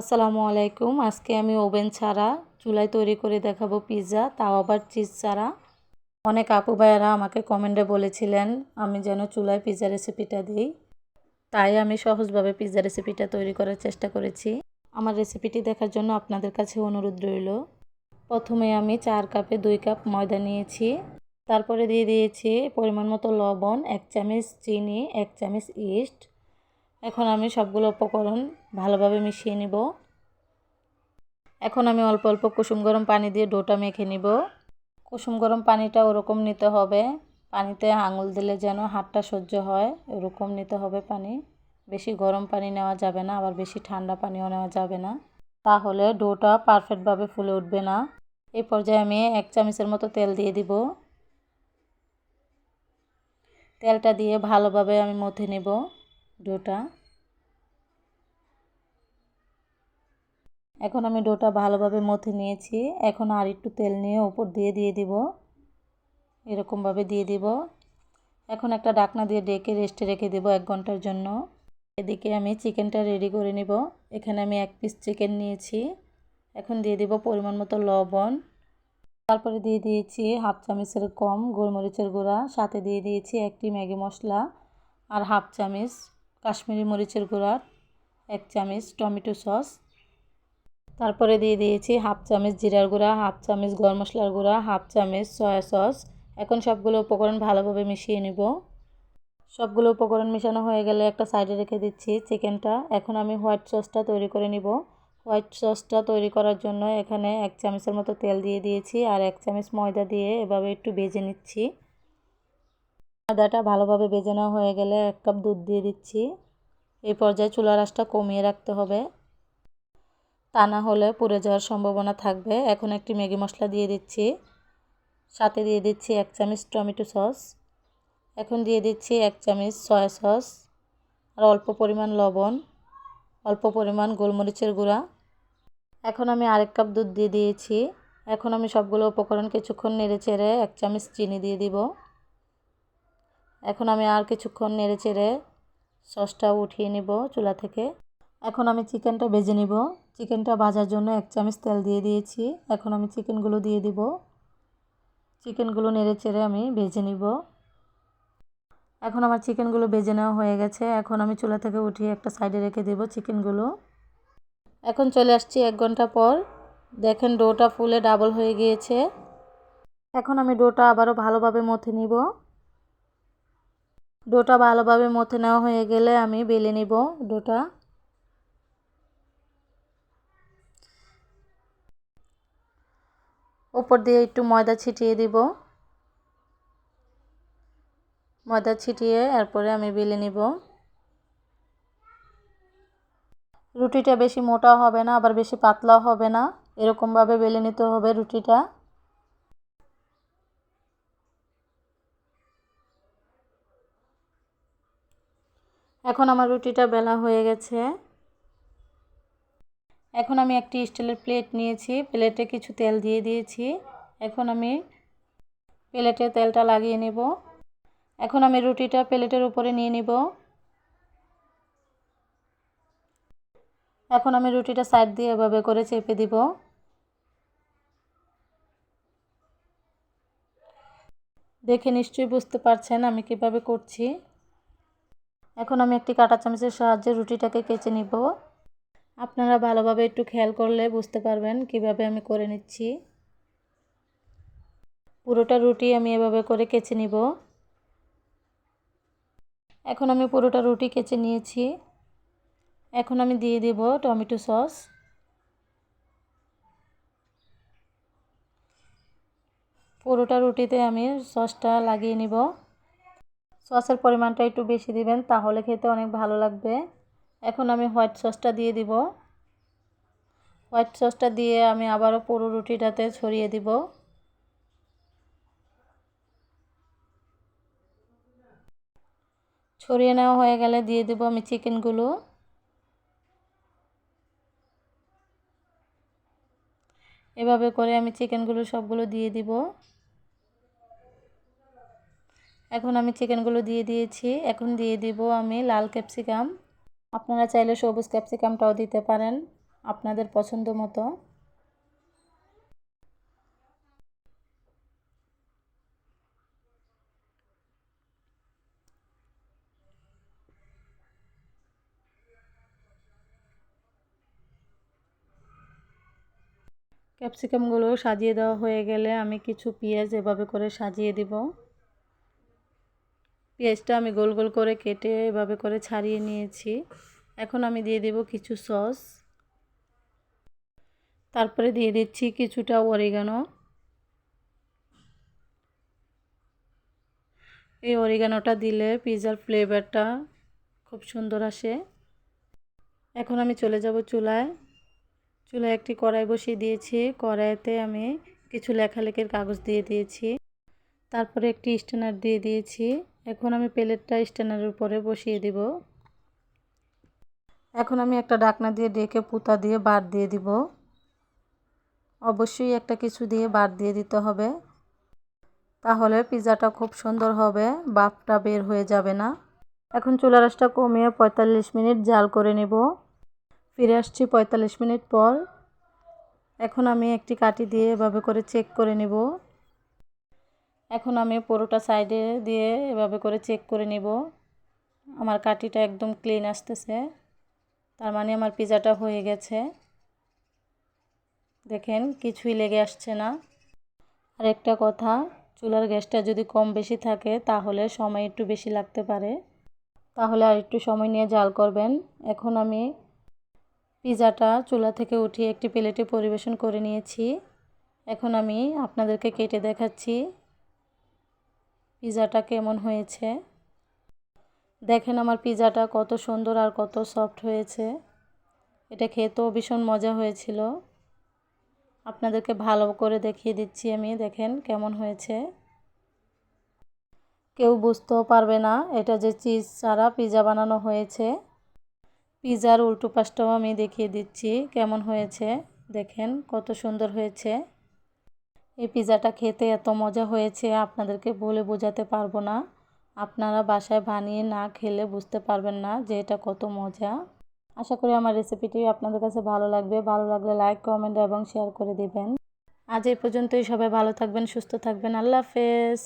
আসসালামু আলাইকুম। আজকে আমি ওভেন ছাড়া চুলায় তৈরি করে দেখাবো পিৎজা, তাও আবার চিজ ছাড়া। অনেক আপু ভাইয়েরা আমাকে কমেন্টে বলেছিলেন, আমি যেন চুলায় পিৎজা রেসিপিটা দিই। তাই আমি সহজভাবে পিৎজা রেসিপিটা তৈরি করার চেষ্টা করেছি। আমার রেসিপিটি দেখার জন্য আপনাদের কাছে অনুরোধ রইল। প্রথমে আমি চার কাপে দুই কাপ ময়দা নিয়েছি। তারপরে দিয়ে দিয়েছি পরিমাণ মতো লবণ, এক চামচ চিনি, এক চামচ ইস্ট এখন আমি সবগুলো উপকরণ ভালোভাবে মিশিয়ে নিব। এখন আমি অল্প অল্প কুসুম গরম পানি দিয়ে ডোটা মেখে নিব। কুসুম গরম পানিটা ওরকম নিতে হবে। পানিতে আঙুল দিলে যেন হাতটা সহ্য হয়, ওরকম নিতে হবে পানি। বেশি গরম পানি নেওয়া যাবে না, আবার বেশি ঠান্ডা পানিও নেওয়া যাবে না। তাহলে ডোটা পারফেক্টভাবে ফুলে উঠবে না। এই পর্যায়ে আমি এক চামচের মতো তেল দিয়ে দিব। তেলটা দিয়ে ভালোভাবে আমি মথে নেব। ডোটা। এখন আমি ডোটা ভালোভাবে মথে নিয়েছি। এখন আর একটু তেল নিয়ে ওপর দিয়ে দিয়ে দিব। এরকমভাবে দিয়ে দিব। এখন একটা ডাকনা দিয়ে ডেকে রেস্টে রেখে দেব এক ঘণ্টার জন্য। এদিকে আমি চিকেনটা রেডি করে নিব। এখানে আমি এক পিস চিকেন নিয়েছি। এখন দিয়ে দিব পরিমাণ মতো লবণ। তারপরে দিয়ে দিয়েছি হাফ চামচের কম গোলমরিচের গুঁড়া। সাথে দিয়ে দিয়েছি একটি ম্যাগি মশলা আর হাফ চামচ কাশ্মীরি মরিচের গুঁড়া, এক চামচ টমেটো সস। তারপরে দিয়ে দিয়েছি হাফ চামচ জিরার গুঁড়া, হাফ চামচ গরম মশলার গুঁড়া, হাফ চামচ সয়া সস। এখন সবগুলো উপকরণ ভালোভাবে মিশিয়ে নিব। সবগুলো উপকরণ মেশানো হয়ে গেলে একটা সাইডে রেখে দিচ্ছি চিকেনটা। এখন আমি হোয়াইট সসটা তৈরি করে নিব। হোয়াইট সসটা তৈরি করার জন্য এখানে এক চামচের মতো তেল দিয়ে দিয়েছি আর এক চামচ ময়দা দিয়ে এভাবে একটু বেজে নিচ্ছি। ময়দাটা ভালোভাবে বেজে নেওয়া হয়ে গেলে এক কাপ দুধ দিয়ে দিচ্ছি। এই পর্যায়ে চুলার আঁচটা কমিয়ে রাখতে হবে। তা না হলে পুড়ে যাওয়ার সম্ভাবনা থাকবে। এখন একটি ম্যাগি মশলা দিয়ে দিচ্ছি। সাথে দিয়ে দিচ্ছি এক চামচ টমেটো সস। এখন দিয়ে দিচ্ছি এক চামচ সয়া সস। আর অল্প পরিমাণ লবণ। অল্প পরিমাণ গোলমরিচের গুঁড়া। এখন আমি আরেক কাপ দুধ দিয়ে দিয়েছি। এখন আমি সবগুলো উপকরণ কিছুক্ষণ নেড়ে চেড়ে এক চামচ চিনি দিয়ে দিব। এখন আমি আর কিছুক্ষণ নেড়ে চেড়ে সসটা উঠিয়ে নিব চুলা থেকে। এখন আমি চিকেনটা ভেজে নিব। চিকেনটা ভাজার জন্য এক চামচ তেল দিয়ে দিয়েছি। এখন আমি চিকেনগুলো দিয়ে দিব। চিকেনগুলো নেড়ে চেড়ে আমি ভেজে নিব। এখন আমার চিকেনগুলো ভেজে নেওয়া হয়ে গেছে। এখন আমি চুলা থেকে উঠিয়ে একটা সাইডে রেখে দেব চিকেনগুলো। এখন চলে আসছি এক ঘণ্টা পর। দেখেন ডোটা ফুলে ডাবল হয়ে গিয়েছে। এখন আমি ডোটা আবারও ভালোভাবে মথে নিব। ডোটা ভালোভাবে মথে নেওয়া হয়ে গেলে আমি বেলে নিব ডোটা। উপর দিয়ে একটু ময়দা ছিটিয়ে দিব। ময়দা ছিটিয়ে এরপরে আমি বেলে নিব। রুটিটা বেশি মোটা হবে না, আবার বেশি পাতলাও হবে না। এরকমভাবে বেলে নিতে হবে রুটিটা। এখন আমার রুটিটা বেলা হয়ে গেছে। এখন আমি একটি স্টিলের প্লেট নিয়েছি, প্লেটে কিছু তেল দিয়ে দিয়েছি। এখন আমি প্লেটে তেলটা লাগিয়ে নেব। এখন আমি রুটিটা প্লেটের উপরে নিয়ে নিব। এখন আমি রুটিটা সাইড দিয়ে এভাবে করে চেপে দিব। দেখে নিশ্চয়ই বুঝতে পারছেন আমি কীভাবে করছি। এখন আমি একটি কাঁটা চামচের সাহায্যে রুটিটাকে কেচে নিব। আপনারা ভালোভাবে একটু খেয়াল করলে বুঝতে পারবেন কীভাবে আমি করে নিচ্ছি। পুরোটা রুটি আমি এভাবে করে কেচে নিব। এখন আমি পুরোটা রুটি কেচে নিয়েছি। এখন আমি দিয়ে দেব টমেটো সস। পুরোটা রুটিতে আমি সসটা লাগিয়ে নিব। সসের পরিমাণটা একটু বেশি দিবেন, তাহলে খেতে অনেক ভালো লাগবে। এখন আমি হোয়াইট সসটা দিয়ে দিব। হোয়াইট সসটা দিয়ে আমি আবারও পুরো রুটিটাতে ছড়িয়ে দিব। ছড়িয়ে নেওয়া হয়ে গেলে দিয়ে দেবো আমি চিকেনগুলো। এভাবে করে আমি চিকেনগুলো সবগুলো দিয়ে দিব। এখন আমি চিকেনগুলো দিয়ে দিয়েছি। এখন দিয়ে দিব আমি লাল ক্যাপসিকাম। আপনারা চাইলে সবুজ ক্যাপসিকামটাও দিতে পারেন আপনাদের পছন্দ মতো। ক্যাপসিকামগুলো সাজিয়ে দেওয়া হয়ে গেলে আমি কিছু পেঁয়াজ এভাবে করে সাজিয়ে দিব। পেঁয়াজটা আমি গোল গোল করে কেটে এভাবে করে ছাড়িয়ে নিয়েছি। এখন আমি দিয়ে দেব কিছু সস। তারপরে দিয়ে দিচ্ছি কিছুটা অরিগানো এই অরিগানোটা দিলে পিৎজার ফ্লেভারটা খুব সুন্দর আসে। এখন আমি চলে যাব চুলায়। চুলায় একটি কড়াই বসিয়ে দিয়েছি। কড়াইতে আমি কিছু লেখালেখির কাগজ দিয়ে দিয়েছি। তারপরে একটি স্ট্যান্ডার দিয়ে দিয়েছি। এখন আমি প্লেটটা স্ট্যান্ডারের উপরে বসিয়ে দিব। এখন আমি একটা ডাকনা দিয়ে ডেকে পুতা দিয়ে বাদ দিয়ে দিব। অবশ্যই একটা কিছু দিয়ে বাদ দিয়ে দিতে হবে। তাহলে পিৎজাটা খুব সুন্দর হবে, বাপটা বের হয়ে যাবে না। এখন চুলা রাসটা কমিয়ে পঁয়তাল্লিশ মিনিট জাল করে নেব। ফিরে আসছি পঁয়তাল্লিশ মিনিট পর। এখন আমি একটি কাটি দিয়ে এভাবে করে চেক করে নেব। এখন আমি পুরোটা সাইডে দিয়ে এভাবে করে চেক করে নেব। আমার কাটিটা একদম ক্লিন আসতেছে। তার মানে আমার পিজাটা হয়ে গেছে। দেখেন, কিছুই লেগে আসছে না। আর একটা কথা, চুলার গ্যাসটা যদি কম বেশি থাকে, তাহলে সময় একটু বেশি লাগতে পারে। তাহলে আর একটু সময় নিয়ে জাল করবেন। এখন আমি পিজাটা চুলা থেকে উঠিয়ে একটি প্লেটে পরিবেশন করে নিয়েছি। এখন আমি আপনাদেরকে কেটে দেখাচ্ছি। পিজাটা কেমন হয়েছে? দেখেন আমার পিজাটা কত সুন্দর আর কত সফট হয়েছে। এটা খেতেও ভীষণ মজা হয়েছিল। আপনাদেরকে ভালো করে দেখিয়ে দিচ্ছি আমি, দেখেন কেমন হয়েছে। কেউ বুঝতেও পারবে না এটা যে চিজ ছাড়া পিজা বানানো হয়েছে। পিজার উল্টো পাশটাও আমি দেখিয়ে দিচ্ছি কেমন হয়েছে। দেখেন কত সুন্দর হয়েছে। এই পিজাটা খেতে এত মজা হয়েছে, আপনাদেরকে বলে বোঝাতে পারব না। আপনারা বাসায় বানিয়ে না খেলে বুঝতে পারবেন না যে এটা কত মজা। আশা করি আমার রেসিপিটি আপনাদের কাছে ভালো লাগবে। ভালো লাগলে লাইক কমেন্ট এবং শেয়ার করে দিবেন। আজ এই পর্যন্তই। সবাই ভালো থাকবেন, সুস্থ থাকবেন। আল্লাহ হাফেজ।